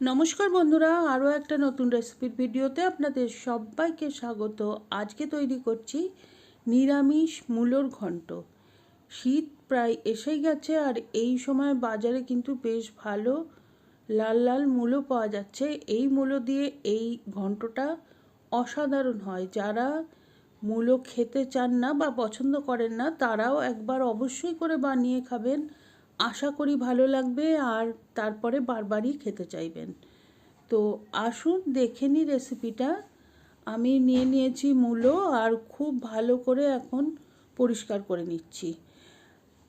নমস্কার বন্ধুরা, আরও একটা নতুন রেসিপির ভিডিওতে আপনাদের সবাইকে স্বাগত। আজকে তৈরি করছি নিরামিষ মূলোর ঘন্ট। শীত প্রায় এসেই গেছে আর এই সময় বাজারে কিন্তু বেশ ভালো লাল লাল মূলো পাওয়া যাচ্ছে। এই মূলো দিয়ে এই ঘন্টটা অসাধারণ হয়। যারা মূলো খেতে চান না বা পছন্দ করেন না, তারাও একবার অবশ্যই করে বানিয়ে খাবেন। আশা করি ভালো লাগবে আর তারপরে বারবারই খেতে চাইবেন। তো আসুন, দেখে নিই রেসিপিটা আমি নিয়ে নিয়েছি মূলো আর খুব ভালো করে এখন পরিষ্কার করে নিচ্ছি।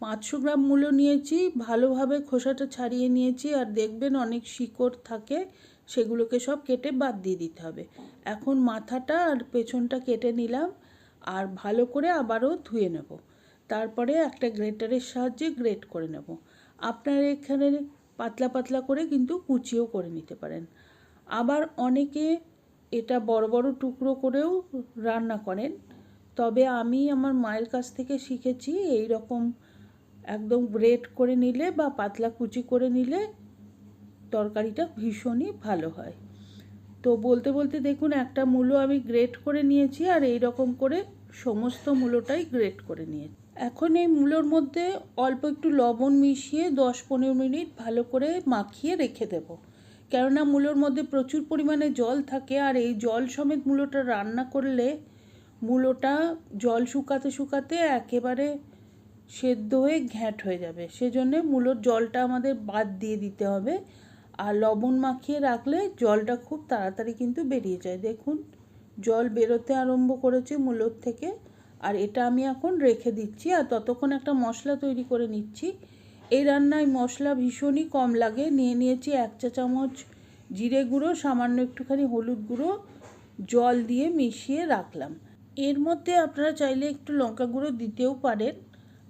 পাঁচশো গ্রাম মূলো নিয়েছি, ভালোভাবে খোসাটা ছাড়িয়ে নিয়েছি আর দেখবেন অনেক শিকড় থাকে, সেগুলোকে সব কেটে বাদ দিয়ে দিতে হবে। এখন মাথাটা আর পেছনটা কেটে নিলাম আর ভালো করে আবারও ধুয়ে নেব। তারপরে একটা গ্রেটারের সাহায্যে গ্রেট করে নেব। আপনার এখানে পাতলা পাতলা করে কিন্তু কুচিও করে নিতে পারেন। আবার অনেকে এটা বড় বড় টুকরো করেও রান্না করেন। তবে আমি আমার মায়ের কাছ থেকে শিখেছি এই রকম একদম গ্রেট করে নিলে বা পাতলা কুচি করে নিলে তরকারিটা ভীষণই ভালো হয়। তো বলতে বলতে দেখুন, একটা মূলো আমি গ্রেট করে নিয়েছি আর এই রকম করে সমস্ত মূলোটাই গ্রেট করে নিয়েছি। এখন এই মূলোর মধ্যে অল্প একটু লবণ মিশিয়ে দশ পনেরো মিনিট ভালো করে মাখিয়ে রেখে দেব। কেননা মূলোর মধ্যে প্রচুর পরিমাণে জল থাকে আর এই জল সমেত মূলোটা রান্না করলে মূলোটা জল শুকাতে শুকাতে একেবারে সেদ্ধ হয়ে ঘ্যাঁট হয়ে যাবে। সেজন্যে মূলোর জলটা আমাদের বাদ দিয়ে দিতে হবে। আর লবণ মাখিয়ে রাখলে জলটা খুব তাড়াতাড়ি কিন্তু বেরিয়ে যায়। দেখুন, জল বেরোতে আরম্ভ করেছে মূলোর থেকে। আর এটা আমি এখন রেখে দিচ্ছি আর ততক্ষণ একটা মশলা তৈরি করে নিচ্ছি। এই রান্নায় মশলা ভীষণই কম লাগে। নিয়ে নিয়েছি এক চা চামচ জিরে গুঁড়ো, সামান্য একটুখানি হলুদ গুঁড়ো, জল দিয়ে মিশিয়ে রাখলাম। এর মধ্যে আপনারা চাইলে একটু লঙ্কা গুঁড়ো দিতেও পারেন,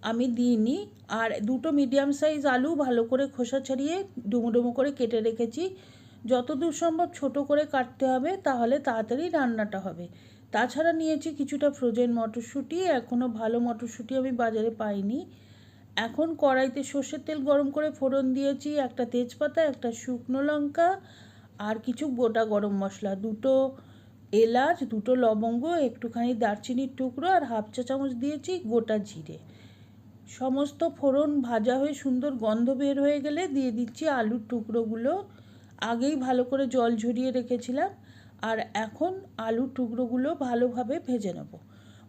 আমি দিইনি। আর দুটো মিডিয়াম সাইজ আলু ভালো করে খোসা ছাড়িয়ে ডুমো ডুমো করে কেটে রেখেছি। যতদূর সম্ভব ছোট করে কাটতে হবে, তাহলে তাড়াতাড়ি রান্নাটা হবে। তাছাড়া নিয়েছি কিছুটা ফ্রোজেন মটরশুঁটি এখনও ভালো মটরশুঁটি আমি বাজারে পাইনি। এখন কড়াইতে সর্ষের তেল গরম করে ফোড়ন দিয়েছি, একটা তেজপাতা, একটা শুকনো লঙ্কা, আর কিছু গোটা গরম মশলা। দুটো এলাচ, দুটো লবঙ্গ, একটুখানি দারচিনির টুকরো, আর হাফ চা চামচ দিয়েছি গোটা জিরে। সমস্ত ফোড়ন ভাজা হয়ে সুন্দর গন্ধ বের হয়ে গেলে দিয়ে দিচ্ছি আলুর টুকরোগুলো। আগেই ভালো করে জল ঝরিয়ে রেখেছিলাম। আর এখন আলুর টুকরোগুলো ভালোভাবে ভেজে নেব।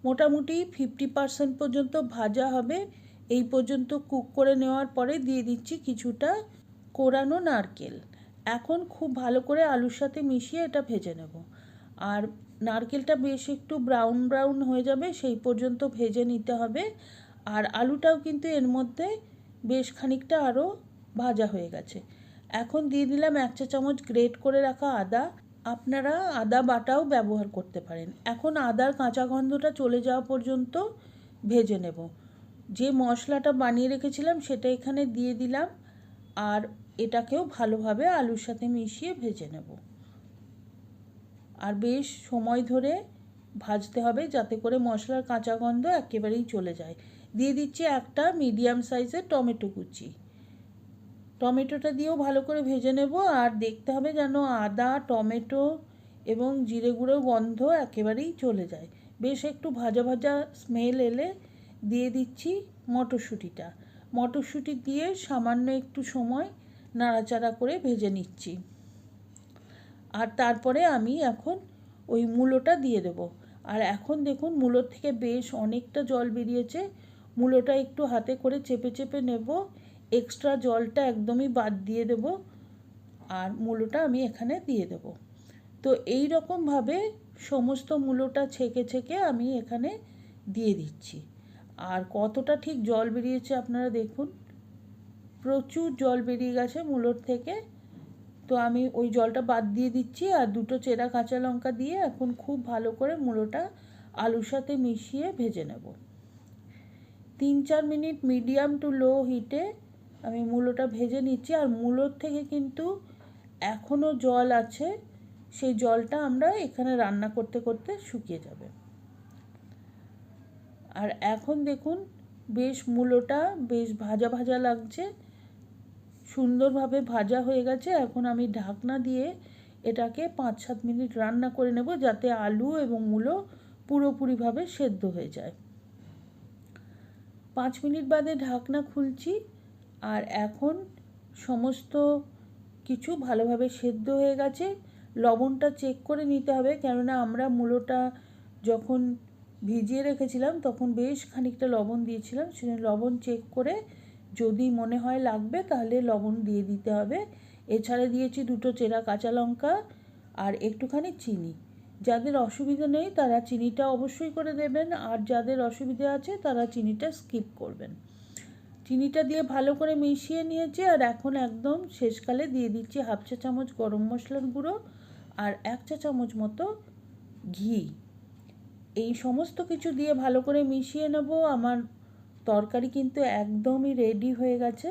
মোটামুটি ফিফটি পার্সেন্ট পর্যন্ত ভাজা হবে। এই পর্যন্ত কুক করে নেওয়ার পরে দিয়ে দিচ্ছি কিছুটা কোরানো নারকেল। এখন খুব ভালো করে আলুর সাথে মিশিয়ে এটা ভেজে নেব। আর নারকেলটা বেশ একটু ব্রাউন ব্রাউন হয়ে যাবে, সেই পর্যন্ত ভেজে নিতে হবে। আর আলুটাও কিন্তু এর মধ্যে বেশ খানিকটা আরও ভাজা হয়ে গেছে। এখন দিয়ে দিলাম এক চা চামচ গ্রেট করে রাখা আদা। আপনারা আদা বাটাও ব্যবহার করতে পারেন। এখন আদার কাঁচা গন্ধটা চলে যাওয়া পর্যন্ত ভেজে নেব। যে মশলাটা বানিয়ে রেখেছিলাম সেটা এখানে দিয়ে দিলাম আর এটাকেও ভালোভাবে আলুর সাথে মিশিয়ে ভেজে নেব। আর বেশ সময় ধরে ভাজতে হবে যাতে করে মশলার কাঁচা গন্ধ একেবারেই চলে যায়। দিয়ে দিচ্ছি একটা মিডিয়াম সাইজের টমেটো কুচি। টমেটোটা দিয়েও ভালো করে ভেজে নেব আর দেখতে হবে যেন আদা, টমেটো এবং জিরে গুঁড়ো গন্ধ একেবারেই চলে যায়। বেশ একটু ভাজা ভাজা স্মেল এলে দিয়ে দিচ্ছি মটরশুঁটিটা। মটরশুঁটি দিয়ে সামান্য একটু সময় নাড়াচাড়া করে ভেজে নিচ্ছি। আর তারপরে আমি এখন ওই মূলোটা দিয়ে দেব। আর এখন দেখুন মূলোর থেকে বেশ অনেকটা জল বেরিয়েছে। মূলোটা একটু হাতে করে চেপে চেপে নেব এক্সট্রা জলটা একদমই বাদ দিয়ে দেব আর মূলোটা আমি এখানে দিয়ে দেব। তো এই রকমভাবে সমস্ত মূলোটা ছেঁকে ছেঁকে আমি এখানে দিয়ে দিচ্ছি। আর কতটা ঠিক জল বেরিয়েছে আপনারা দেখুন। প্রচুর জল বেরিয়ে গেছে মূলোর থেকে। তো আমি ওই জলটা বাদ দিয়ে দিচ্ছি আর দুটো চেরা কাঁচা লঙ্কা দিয়ে এখন খুব ভালো করে মূলোটা আলুর সাথে মিশিয়ে ভেজে নেব। তিন চার মিনিট মিডিয়াম টু লো হিটে আমি মূলোটা ভেজে নিচ্ছি আর মূলোর থেকে কিন্তু এখনও জল আছে, সেই জলটা আমরা এখানে রান্না করতে করতে শুকিয়ে যাবে। আর এখন দেখুন, বেশ মূলোটা বেশ ভাজা ভাজা লাগছে, সুন্দরভাবে ভাজা হয়ে গেছে। এখন আমি ঢাকনা দিয়ে এটাকে পাঁচ সাত মিনিট রান্না করে নেব যাতে আলু এবং মূলো পুরোপুরিভাবে সেদ্ধ হয়ে যায়। পাঁচ মিনিট বাদে ঢাকনা খুলছি। আর এখন সমস্ত কিছু ভালোভাবে সেদ্ধ হয়ে গেছে। লবণটা চেক করে নিতে হবে, কেননা আমরা মূলোটা যখন ভিজিয়ে রেখেছিলাম তখন বেশ খানিকটা লবণ দিয়েছিলাম, সেজন্য লবণ চেক করে যদি মনে হয় লাগবে তাহলে লবণ দিয়ে দিতে হবে। এছাড়া দিয়েছি দুটো চেরা কাঁচা লঙ্কা আর একটুখানি চিনি। যাদের অসুবিধা নেই তারা চিনিটা অবশ্যই করে দেবেন, আর যাদের অসুবিধা আছে তারা চিনিটা স্কিপ করবেন। চিনিটা দিয়ে ভালো করে মিশিয়ে নিয়েছি আর এখন একদম শেষকালে দিয়ে দিচ্ছি হাফ চা চামচ গরম মশলার গুঁড়ো আর এক চা চামচ মতো ঘি। এই সমস্ত কিছু দিয়ে ভালো করে মিশিয়ে নেব। আমার তরকারি কিন্তু একদমই রেডি হয়ে গেছে।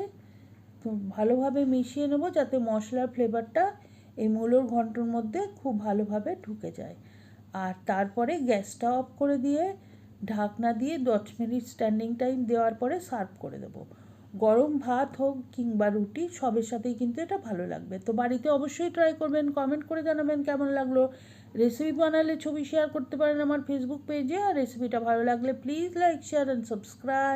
তো ভালোভাবে মিশিয়ে নেব যাতে মশলার ফ্লেভারটা এই মূলোর ঘন্টর মধ্যে খুব ভালোভাবে ঢুকে যায়। আর তারপরে গ্যাসটা অফ করে দিয়ে ঢাকনা দিয়ে দশ মিনিট স্ট্যান্ডিং টাইম দেওয়ার পরে সার্ভ করে দেবো। গরম ভাত হোক কিংবা রুটি, সবের সাথেই কিন্তু এটা ভালো লাগবে। তো বাড়িতে অবশ্যই ট্রাই করবেন কমেন্ট করে জানাবেন কেমন লাগল। রেসিপি বানালে ছবি শেয়ার করতে পারেন আমার ফেসবুক পেজে আর রেসিপিটা ভালো লাগলে please like share and subscribe